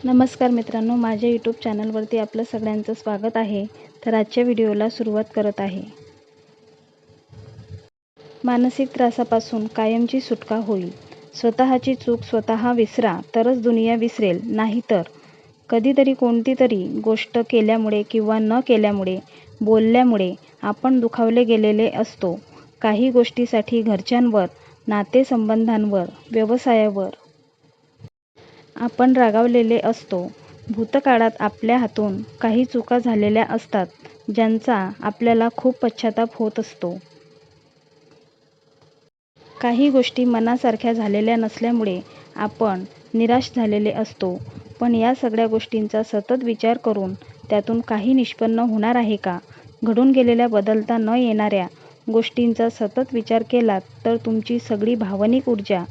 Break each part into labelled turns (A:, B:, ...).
A: नमस्कार मित्रांनो माझ्या यूट्यूब चॅनलवरती आपलं सगळ्यांचं स्वागत आहे. तर आजच्या व्हिडिओला सुरुवात करत आहे. मानसिक त्रासापासून कायमची सुटका होईल. स्वतःची चूक स्वतः विसरा तरच दुनिया विसरेल. नाहीतर कधीतरी कोणती तरी गोष्ट केल्यामुळे किंवा न केल्यामुळे बोलल्यामुळे आपण दुखावले गेलेले असतो. काही गोष्टीसाठी घरच्यांवर नातेसंबंधांवर व्यवसायावर आपण रागावलेले असतो. भूतकाळात आपल्या हातून काही चुका झालेल्या असतात ज्यांचा आपल्याला खूप पश्चाताप होत असतो. काही गोष्टी मनासारख्या झालेल्या नसल्यामुळे आपण निराश झालेले असतो पण या सगळ्या गोष्टींचा सतत विचार करून त्यातून काही निष्पन्न होणार आहे का? घडून गेलेल्या बदलता न येणाऱ्या गोष्टींचा सतत विचार केलात तर तुमची सगळी भावनिक ऊर्जा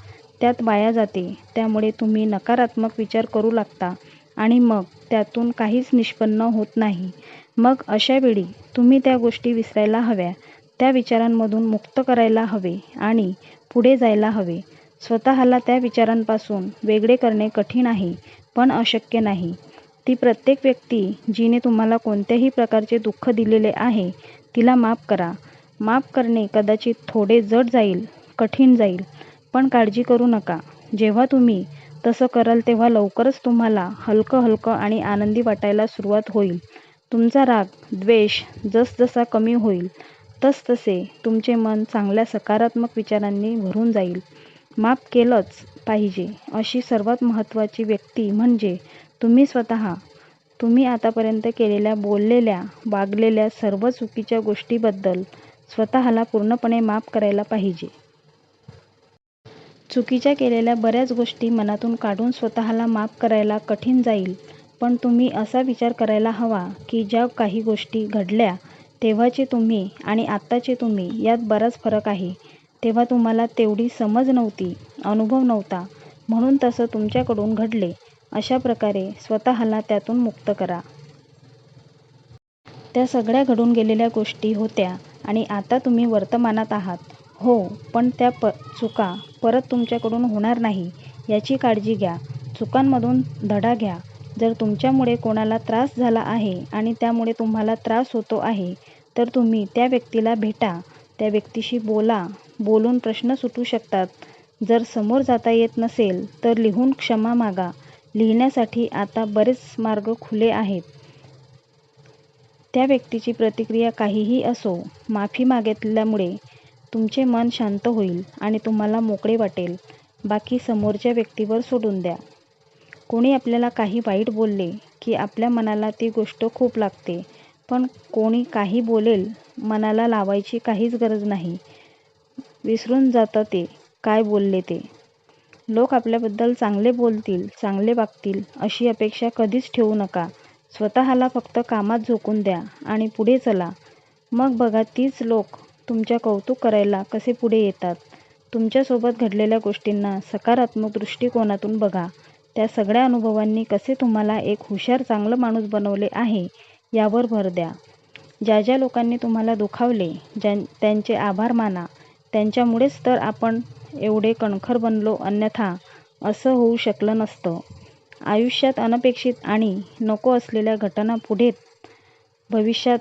A: त्यात वाया जाते. त्यामुळे तुम्ही नकारात्मक विचार करू लागता आणि मग त्यातून काहीच निष्पन्न होत नाही. मग अशावेळी तुम्ही त्या गोष्टी विसरायला हव्या. त्या विचारांमधून मुक्त करायला हवे आणि पुढे जायला हवे. स्वतःला त्या विचारांपासून वेगळे करणे कठीण आहे पण अशक्य नाही. ती प्रत्येक व्यक्ती जिने तुम्हाला कोणत्याही प्रकारचे दुःख दिलेले आहे तिला माफ करा. माफ करणे कदाचित थोडे जड जाईल कठीण जाईल पण काळजी करू नका. जेव्हा तुम्ही तसं कराल तेव्हा लवकरच तुम्हाला हलकं हलकं आणि आनंदी वाटायला सुरुवात होईल. तुमचा राग द्वेष जसजसा कमी होईल तसतसे तुमचे मन चांगल्या सकारात्मक विचारांनी भरून जाईल. माफ केलंच पाहिजे अशी सर्वात महत्त्वाची व्यक्ती म्हणजे तुम्ही स्वतः. तुम्ही आतापर्यंत केलेल्या बोललेल्या वागलेल्या सर्व चुकीच्या गोष्टीबद्दल स्वतःला पूर्णपणे माफ करायला पाहिजे. चुकीच्या केलेल्या बऱ्याच गोष्टी मनातून काढून स्वतःला माफ करायला कठीण जाईल. पण तुम्ही असा विचार करायला हवा की ज्या काही गोष्टी घडल्या तेव्हाचे तुम्ही आणि आत्ताचे तुम्ही यात बराच फरक आहे. तेव्हा तुम्हाला तेवढी समज नव्हती अनुभव नव्हता. म्हणून तसं तुमच्याकडून घडले. अशा प्रकारे स्वतःला त्यातून मुक्त करा. त्या सगळ्या घडून गेलेल्या गोष्टी होत्या आणि आता तुम्ही वर्तमानात आहात. हो पण त्या प चुका परत तुमच्याकडून होणार नाही याची काळजी घ्या. चुकांमधून धडा घ्या. जर तुमच्यामुळे कोणाला त्रास झाला आहे आणि त्यामुळे तुम्हाला त्रास होतो आहे तर तुम्ही त्या व्यक्तीला भेटा. त्या व्यक्तीशी बोला. बोलून प्रश्न सुटू शकतात. जर समोर जाता येत नसेल तर लिहून क्षमा मागा. लिहिण्यासाठी आता बरेच मार्ग खुले आहेत. त्या व्यक्तीची प्रतिक्रिया काहीही असो माफी मागितल्यामुळे तुमचे मन शांत होईल आणि तुम्हाला मोकळे वाटेल. बाकी समोरच्या व्यक्तीवर सोडून द्या. कोणी आपल्याला काही वाईट बोलले की आपल्या मनाला ती गोष्ट खूप लागते पण कोणी काही बोलेल मनाला लावायची काहीच गरज नाही. विसरून जातं ते काय बोलले ते? लोक आपल्याबद्दल चांगले बोलतील चांगले वागतील अशी अपेक्षा कधीच ठेवू नका. स्वतःला फक्त कामात झोकून द्या आणि पुढे चला. मग बघा तीच लोक तुमच्या कौतुक करायला कसे पुढे येतात? तुमच्यासोबत घडलेल्या गोष्टींना सकारात्मक दृष्टिकोनातून बघा. त्या सगळ्या अनुभवांनी कसे तुम्हाला एक हुशार चांगलं माणूस बनवले आहे यावर भर द्या. ज्या ज्या लोकांनी तुम्हाला दुखावले ज्यां त्यांचे आभार माना त्यांच्यामुळेच तर आपण एवढे कणखर बनलो अन्यथा असं होऊ शकलं नसतं. आयुष्यात अनपेक्षित आणि नको असलेल्या घटना पुढे भविष्यात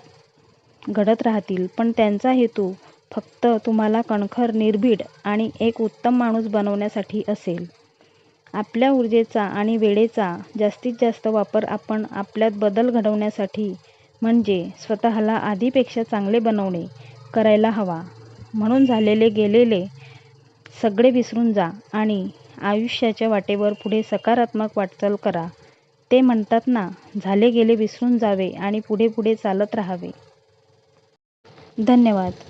A: घडत राहतील. पण त्यांचा हेतू फक्त तुम्हाला कणखर निर्भीड आणि एक उत्तम माणूस बनवण्यासाठी असेल. आपल्या ऊर्जेचा आणि वेळेचा जास्तीत जास्त वापर आपण आपल्यात बदल घडवण्यासाठी म्हणजे स्वतःला आधीपेक्षा चांगले बनवणे करायला हवा. म्हणून झालेले गेलेले सगळे विसरून जा आणि आयुष्याच्या वाटेवर पुढे सकारात्मक वाटचाल करा. ते म्हणतात ना झाले गेले विसरून जावे आणि पुढे पुढे चालत राहावे. धन्यवाद.